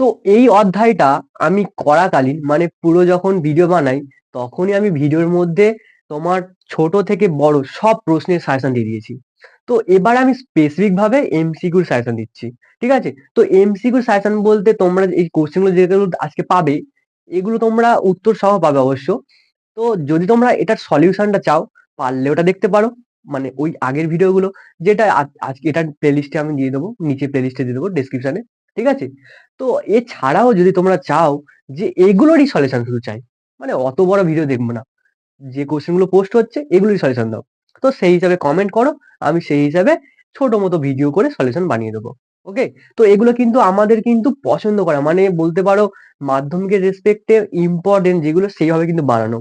তো এই অধ্যায়টা আমি করাকালীন মানে পুরো যখন ভিডিও বানাই, তখনই আমি ভিডিওর মধ্যে তোমার ছোট থেকে বড় সব প্রশ্নের সাজেশন দিয়ে দিয়েছি। তো এবার আমি স্পেসিফিক ভাবে এমসিকিউর সাজেশন দিচ্ছি, ঠিক আছে? তো এমসিকিউর সাজেশন বলতে তোমরা এই কোশ্চেনগুলো যেগুলো আজকে পাবে, এগুলো তোমরা উত্তর সহ পাবে অবশ্য। তো যদি তোমরা এটার সলিউশনটা চাও, পারলে ওটা দেখতে পারো মানে ওই আগের ভিডিওগুলো যেটা আজ- আজকে এটার প্লেলিস্টে আমি দিয়ে দেবো নিচে প্লেলিস্টে দিয়ে দেবো ডেসক্রিপশনে ঠিক আছে? তো এছাড়াও যদি তোমরা চাও যে এগুলোরই সলিউশন শুধু চাই মানে অত বড় ভিডিও দেখব না। যে কোশ্চেনগুলো পোস্ট হচ্ছে এগুলোই সলিউশন দাও। তো সেই হিসাবে কমেন্ট করো, আমি সেই হিসাবে ছোট মতো ভিডিও করে সলিউশন বানিয়ে দেবো। ওকে তো এগুলো কিন্তু আমাদের কিন্তু পছন্দ করা মানে বলতে পারো মাধ্যমিকের রেসপেক্টে ইম্পর্টেন্ট যেগুলো সেইভাবে কিন্তু বানানো।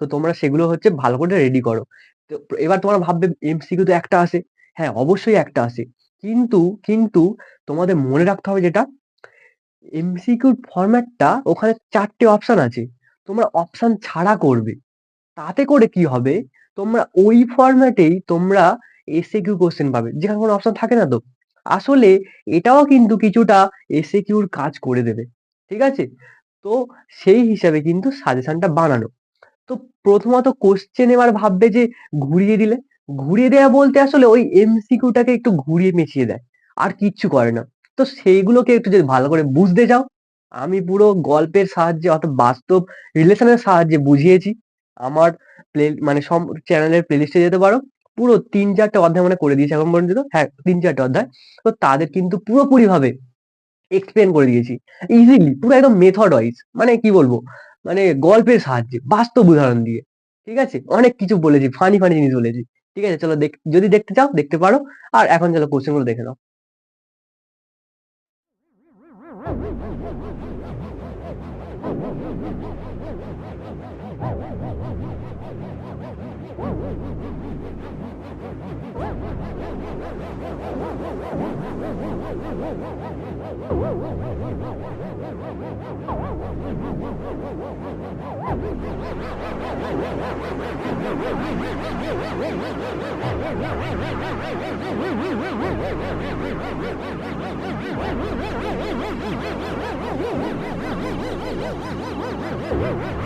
তো তোমরা সেগুলো হচ্ছে ভালো করে রেডি করো। তো এবার তোমরা ভাববে এমসিকিউ তো একটা আসে হ্যাঁ অবশ্যই একটা আসে কিন্তু কিন্তু তোমাদের মনে রাখতে হবে যেটা এমসিকিউর ফরম্যাটটা ওখানে চারটে অপশন আছে। তোমরা অপশন ছাড়া করবে। তাতে করে কি হবে? তোমরা ওই ফরম্যাটেই তোমরা এসএ কিউ কোশ্চেন পাবে। যেখানে কোনো অপশন থাকে না তো। আসলে এটাও কিন্তু কিছুটা এসএ কিউর কাজ করে দেবে। ঠিক আছে? তো সেই হিসাবে কিন্তু সাজেশনটা বানানো। তো প্রথমত কোশ্চেন এবার ভাববে যে ঘুরিয়ে দিলে। ঘুরিয়ে দেওয়া বলতে আসলে ওই এমসিকিউটাকে একটু ঘুরিয়ে মেচিয়ে দেয়, আর কিচ্ছু করে না। তো সেইগুলোকে একটু যদি ভালো করে বুঝতে চাও আমি পুরো গল্পের সাহায্যে অর্থাৎ বাস্তব রিলেশনের সাহায্যে বুঝিয়েছি। আমার প্লে মানে সব চ্যানেলের প্লেলিস্টে যেতে পারো। পুরো তিন চারটে অধ্যায় মানে করে দিয়েছি এখন পর্যন্ত। হ্যাঁ তিন চারটে অধ্যায়। তো তাদের কিন্তু পুরোপুরিভাবে এক্সপ্লেন করে দিয়েছি। ইজিলি পুরো একদম মেথড ওয়াইজ মানে কি বলব? মানে গল্পের সাহায্যে, বাস্তব উদাহরণ দিয়ে। ঠিক আছে? অনেক কিছু বলেছি ফানি ফানি জিনিস বলেছি। ঠিক আছে? চলো যদি দেখতে চাও দেখতে পারো। আর এখন চলো কোশ্চেনগুলো দেখে নাও। Oh, Woo!